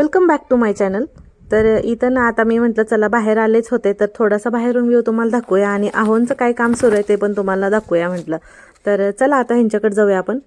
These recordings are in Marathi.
Welcome back to my channel. तर इथं ना आता मी म्हटलं चला बाहेर आलेच होते तर थोडासा बाहेरून व्ह्यू तुम्हाला दाखवूया आणि आहोंचं काय काम सुरू आहे ते पण तुम्हाला दाखवूया म्हटलं. तर चला आता ह्यांच्याकडे जाऊया आपण.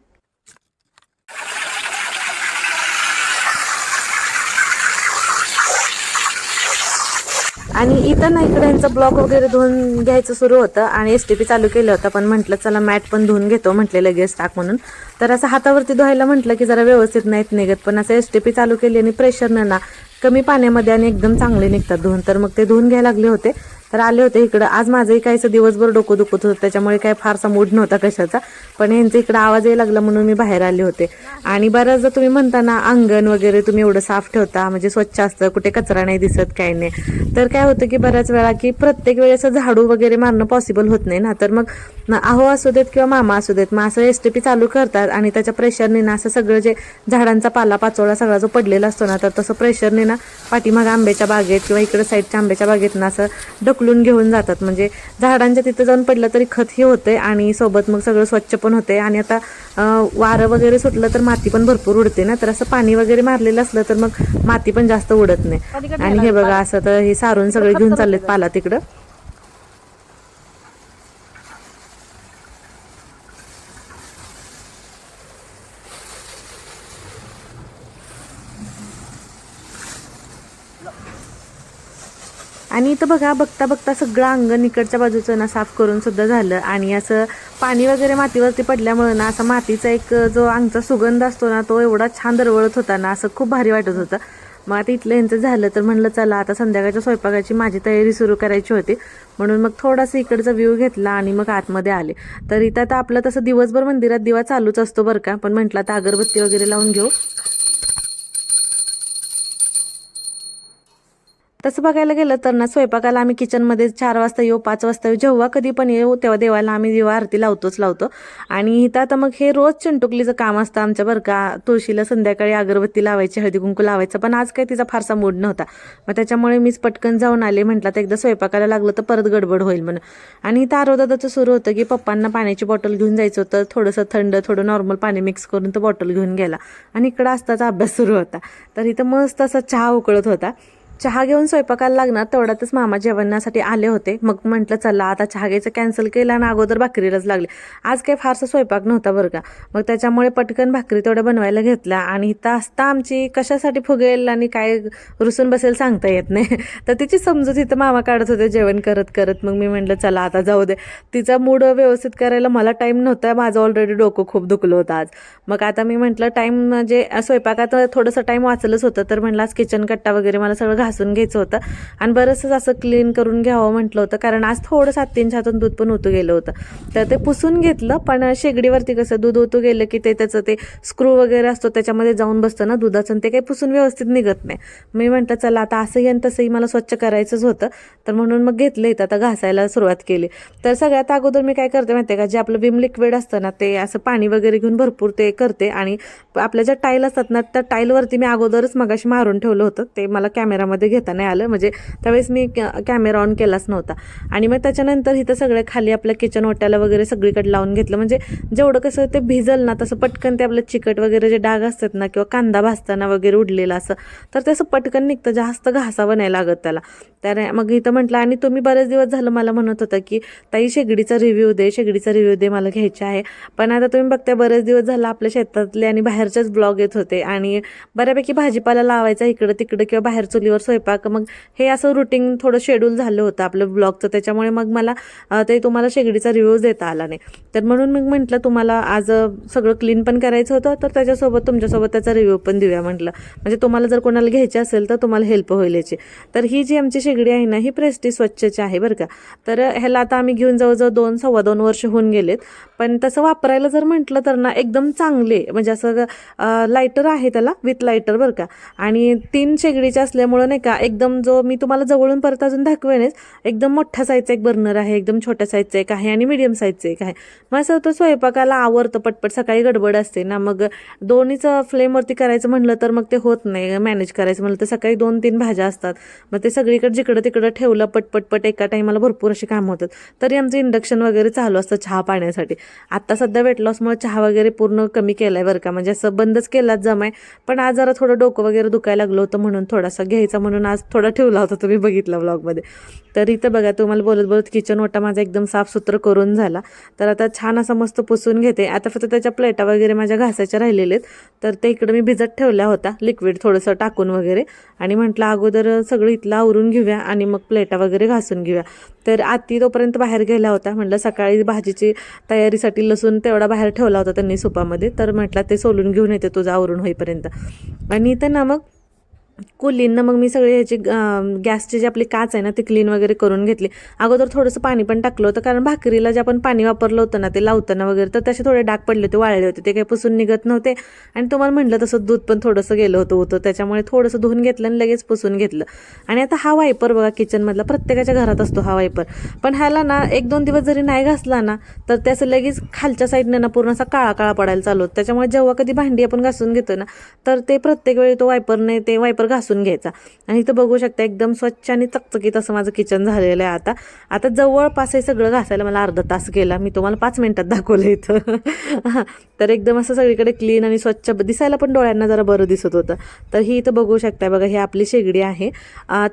आणि इथं ना इकडे यांचं ब्लॉक वगैरे धुवून घ्यायचं सुरू होतं आणि एस टी पी चालू केलं होतं. पण म्हटलं चला मॅट पण धुवून घेतो म्हटले लगेच टाक म्हणून. तर असं हातावरती धुवायला म्हटलं की जरा व्यवस्थित नाहीत निघत. पण असं एस टी पी चालू केली आणि प्रेशरनं ना कमी पाण्यामध्ये आणि एकदम चांगले निघतात धुवून. तर मग ते धुवून घ्यायला लागले होते. तर आले होते इकडं. आज माझंही काहीसं दिवसभर डोकं दुखत होतं त्याच्यामुळे काही फारसा मूड नव्हता कशाचा. पण यांचं इकडं आवाज यायला लागला म्हणून मी बाहेर आले होते. आणि बऱ्याचदा तुम्ही म्हणता ना अंगण वगैरे तुम्ही एवढं साफ ठेवता म्हणजे स्वच्छ असतं कुठे कचरा नाही दिसत काही नाही. तर काय होतं की बऱ्याच वेळा की प्रत्येक वेळेस झाडू वगैरे मारणं पॉसिबल होत नाही ना. तर मग अहो आहो असू देत किंवा मामा असू देत मग असं एस टी पी चालू करतात आणि त्याच्या प्रेशरने ना असं सगळं जे झाडांचा पाला पाचोळा सगळा जो पडलेला असतो ना तर तसं प्रेशरने ना पाठीमाग आंब्याच्या बागेत किंवा इकडे साईडच्या आंब्याच्या बागेत ना असं ढकलून घेऊन जातात. म्हणजे झाडांच्या तिथं जाऊन पडलं तरी खतही होते आणि सोबत मग सगळं स्वच्छ पण होते आणि आता वारं वगैरे सुटलं तर माती पण भरपूर उडते ना? तर असं पाणी वगैरे मारलेलं असलं तर मग माती पण जास्त उडत नाही. आणि हे बघा असं तर हे सारून सगळे घेऊन चाललेत पाला तिकडं. आणि इथं बघा बघता बघता सगळं अंगण इकडच्या बाजूचं ना साफ करून सुद्धा झालं. आणि असं पाणी वगैरे मातीवरती पडल्यामुळं ना असं मातीचा एक जो अंगचा सुगंध असतो ना तो एवढा छान दरवळत होता ना असं खूप भारी वाटत होतं. मग आता इथलं यांचं झालं तर म्हणलं चला आता संध्याकाळच्या स्वयंपाकाची माझी तयारी सुरू करायची होती. म्हणून मग थोडासा इकडचा व्ह्यू घेतला आणि मग आतमध्ये आले. तर इथं आता आपलं तसं दिवसभर मंदिरात दिवा चालूच असतो बरं का. पण म्हटलं आता अगरबत्ती वगैरे लावून घेऊ. तसं बघायला गेलं तर ना स्वयंपाकाला आम्ही किचनमध्ये चार वाजता येऊ पाच वाजता येऊ. जेव्हा कधी पण येऊ तेव्हा देवाला आम्ही दिवा आरती लावतोच लावतो. आणि इथं आता मग हे रोज चिंटुकलीचं काम असतं आमच्या बरं का. तुळशीला संध्याकाळी अगरबत्ती लावायची हळदी कुंकू लावायचं. पण आज काही तिचा फारसा मूड नव्हता. मग त्याच्यामुळे मीच पटकन जाऊन आले. म्हटलं तर एकदा स्वयंपाकाला लागलं तर परत गडबड होईल म्हणून. आणि इथं आरोदाचं सुरू होतं की पप्पांना पाण्याची बॉटल घेऊन जायचं होतं. थोडंसं थंड थोडं नॉर्मल पाणी मिक्स करून तो बॉटल घेऊन गेला. आणि इकडं असताचा अभ्यास सुरू होता. तर इथं मस्त असा चहा उकळत होता. चहा घेऊन स्वयंपाकाला लागणार तेवढ्यातच मामा जेवणासाठी आले होते. मग म्हटलं चला आता चहा घ्यायचं कॅन्सल केलं आणि अगोदर भाकरीलाच लागले. आज काही फारसा स्वयंपाक नव्हता बरं का. मग त्याच्यामुळे पटकन भाकरी तेवढ्या बनवायला घेतल्या आणि इथं असता आमची कशासाठी फुगेल आणि काय रुसून बसेल सांगता येत नाही. तर तिची समजूत इथं मामा काढत होते जेवण करत करत. मग मी म्हटलं चला आता जाऊ दे. तिचा मूड व्यवस्थित करायला मला टाईम नव्हता माझं ऑलरेडी डोकं खूप दुखलं होतं आज. मग आता मी म्हटलं टाईम म्हणजे स्वयंपाकात थोडंसं टाईम वाचलंच होतं तर म्हटलं आज किचन कट्टा वगैरे मला सगळं घासून घ्यायचं होतं. आणि बरंचसं असं क्लीन करून घ्यावं म्हटलं होतं कारण आज थोडं सात तीन हातून दूध पण ओतू गेलं होतं. तर ते पुसून घेतलं पण शेगडीवरती कसं दूध ओतू गेलं की ते त्याचं ते स्क्रू वगैरे असतो त्याच्यामध्ये जाऊन बसतं ना दुधाचं आणि ते काही पुसून व्यवस्थित निघत नाही. मी म्हटलं चला आता असंही आणि तसंही मला स्वच्छ करायचंच होतं. तर म्हणून मग घेतलं इथं आता घासायला सुरुवात केली. तर सगळ्यात अगोदर मी काय करते माहिती आहे का जे आपलं विम लिक्विड असतं ना ते असं पाणी वगैरे घेऊन भरपूर ते करते. आणि आपल्या ज्या टाईल असतात ना त्या टाईलवरती मी अगोदरच मगाशी मारून ठेवलं होतं. ते मला कॅमेरामध्ये घेता नाही आलं. म्हणजे त्यावेळेस मी कॅमेरा ऑन केलाच नव्हता. आणि मग त्याच्यानंतर इथं सगळ्या खाली आपल्या किचन ओट्याला वगैरे सगळीकडे लावून घेतलं. म्हणजे जेवढं कसं ते भिजल ना तसं पटकन ते आपलं चिकट वगैरे जे डाग असतात ना किंवा कांदा भाजताना वगैरे उडलेला असं तर ते असं पटकन निघतं. जास्त घासावं नाही लागत त्याला. तर मग इथं म्हटलं आणि तुम्ही बरेच दिवस झालं मला म्हणत होता की ताई शेगडीचा रिव्ह्यू दे शेगडीचा रिव्ह्यू दे मला घ्यायचा आहे. पण आता तुम्ही बघताय बरेच दिवस झालं आपल्या शेतातले आणि बाहेरचेच ब्लॉग येत होते. आणि बऱ्यापैकी भाजीपाला लावायचा इकडं तिकडं किंवा बाहेर चुलीवर स्वयंपाक मग हे असं रुटीन थोडं शेड्यूल झालं होतं आपलं ब्लॉगचं त्याच्यामुळे मग मला ते तुम्हाला शेगडीचा रिव्ह्यू देता आला नाही. तर म्हणून मग म्हटलं तुम्हाला आज सगळं क्लीन पण करायचं होतं तर त्याच्यासोबत तुमच्यासोबत त्याचा रिव्ह्यू पण देऊया म्हटलं. म्हणजे तुम्हाला जर कोणाला घ्यायची असेल तर तुम्हाला हेल्प होईल याची. तर ही जी आमची शेगडी आहे ना ही प्रेस्टी स्वच्छची आहे बरं का. तर ह्याला आता आम्ही घेऊन जवळजवळ दोन सव्वा दोन वर्ष होऊन गेलेत. पण तसं वापरायला जर म्हटलं तर ना एकदम चांगले म्हणजे असं लायटर आहे त्याला विथ लायटर बरं का. आणि तीन शेगडीचे असल्यामुळं नाही का? एकदम जो मी तुम्हाला जवळून परत अजून दाखवेनच. एकदम मोठा साईजचा एक बर्नर आहे एकदम छोट्या साईजचा एक आहे आणि मिडियम साईजचा एक आहे. मग असं होतं स्वयंपाकाला आवरतं पटपट सकाळी गडबड असते ना मग दोन्हीचं फ्लेमवरती करायचं म्हणलं तर मग ते होत नाही. मॅनेज करायचं म्हणलं तर सकाळी दोन तीन भाज्या असतात. मग ते सगळीकडे जिकडं तिकडं ठेवलं पटपटपट एका टाईमाला भरपूर अशी कामं होतात. तरी आमचं इंडक्शन वगैरे चालू असतं चहा पाण्यासाठी. आता सध्या वेट लॉसमुळे चहा वगैरे पूर्ण कमी केला आहे बरं का? म्हणजे असं बंदच केलाच जमाय. पण आज जरा थोडं डोकं वगैरे दुखायला लागलं होतं म्हणून थोडासा घ्यायचा म्हणून आज थोडा ठेवला होता तुम्ही बघितला ब्लॉगमध्ये तर इथं बघा तुम्हाला बोलत बोलत किचन ओटा माझा एकदम साफसुथरं करून झाला. तर आता छान असा मस्त पुसून घेते. आता फक्त त्याच्या प्लेटा वगैरे माझ्या घासाच्या राहिलेले आहेत. तर ते इकडं मी भिजत ठेवल्या होता लिक्विड थोडंसं टाकून वगैरे. आणि म्हटलं अगोदर सगळं इथलं आवरून घेऊया आणि मग प्लेटा वगैरे घासून घेऊया. तर आती तोपर्यंत बाहेर गेला होता म्हटलं सकाळी भाजीची तयारीसाठी लसूण तेवढा बाहेर ठेवला होता त्यांनी सुपामध्ये. तर म्हटलं ते सोलून घेऊन येते तुझं आवरून होईपर्यंत. आणि इथं ना मग कुलींना मग मी सगळे ह्याची अं, गॅसची जी आपली काच आहे ना ती क्लीन वगैरे करून घेतली. अगोदर थोडंसं पाणी पण टाकलं होतं कारण भाकरीला जे आपण पाणी वापरलं होतं ना ते लावताना वगैरे तर तसे थोडे डाग पडले होते वाळले होते ते काही पुसून निघत नव्हते. आणि तुम्हाला म्हटलं तसं दूध पण थोडंसं गेलं होतं होतं. त्याच्यामुळे थोडंसं धुवून घेतलं आणि लगेच पुसून घेतलं. आणि आता हा वायपर बघा किचनमधला प्रत्येकाच्या घरात असतो हा वायपर पण ह्याला ना एक दोन दिवस जरी नाही घासला ना तर त्याचं लगेच खालच्या साईडनं ना पूर्ण असा काळा काळा पडायला चालू होतं. त्याच्यामुळे जेव्हा कधी भांडी आपण घासून घेतो ना तर ते प्रत्येक वेळी तो वायपरने ते वायपर घासून घ्यायचा. आणि इथं बघू शकता एकदम स्वच्छ आणि चकचकीत असं माझं किचन झालेलं आहे आता. आता जवळपास हे सगळं घासायला मला अर्धा तास गेला. मी तुम्हाला पाच मिनटात दाखवलं इथं. तर एकदम असं सगळीकडे क्लीन आणि स्वच्छ दिसायला पण डोळ्यांना जरा बरं दिसत होतं. तर ही इथं बघू शकता बघा ही आपली शेगडी आहे.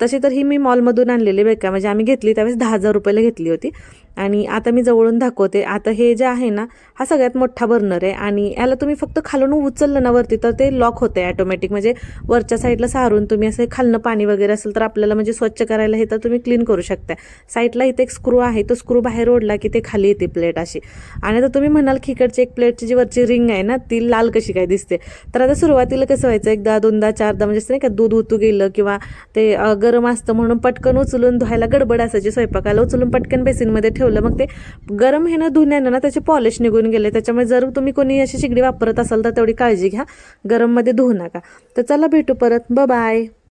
तशी तर ही मी मॉलमधून आणलेली बेका म्हणजे आम्ही घेतली त्यावेळेस दहा हजार रुपयाला घेतली होती. आणि आता मी जवळून दाखवते. आता हे जे आहे ना हा सगळ्यात मोठा बर्नर आहे आणि याला तुम्ही फक्त खालून उचललं ना वरती तर ते लॉक होते ॲटोमॅटिक म्हणजे वरच्या साईडला सारून तुम्ही असं खालनं पाणी वगैरे असेल तर आपल्याला म्हणजे स्वच्छ करायला हे तर तुम्ही क्लीन करू शकता साईडला इथे एक स्क्रू आहे तो स्क्रू बाहेर ओढला की ते खाली येते प्लेट अशी. आणि आता तुम्ही म्हणाल की इकडची एक प्लेटची जी वरची रिंग आहे ना ती लाल कशी काय दिसते? तर आता सुरुवातीला कसं व्हायचं एकदा दोनदा चारदा म्हणजे असं नाही का दूध उतू गेलं किंवा ते गरम असतं म्हणून पटकन उचलून धुवायला गडबड असायची. स्वयंपाकाला उचलून पटकन बेसिनमध्ये ठेवलं. मग ते गरम हे ना धुण्यानं ना त्याचे पॉलिश निघून गेले. त्याच्यामुळे जर तुम्ही कोणी अशी शिगडी वापरत असाल तर तेवढी काळजी घ्या. गरममध्ये धुवू नका. तर चला भेटू परत. ब बाय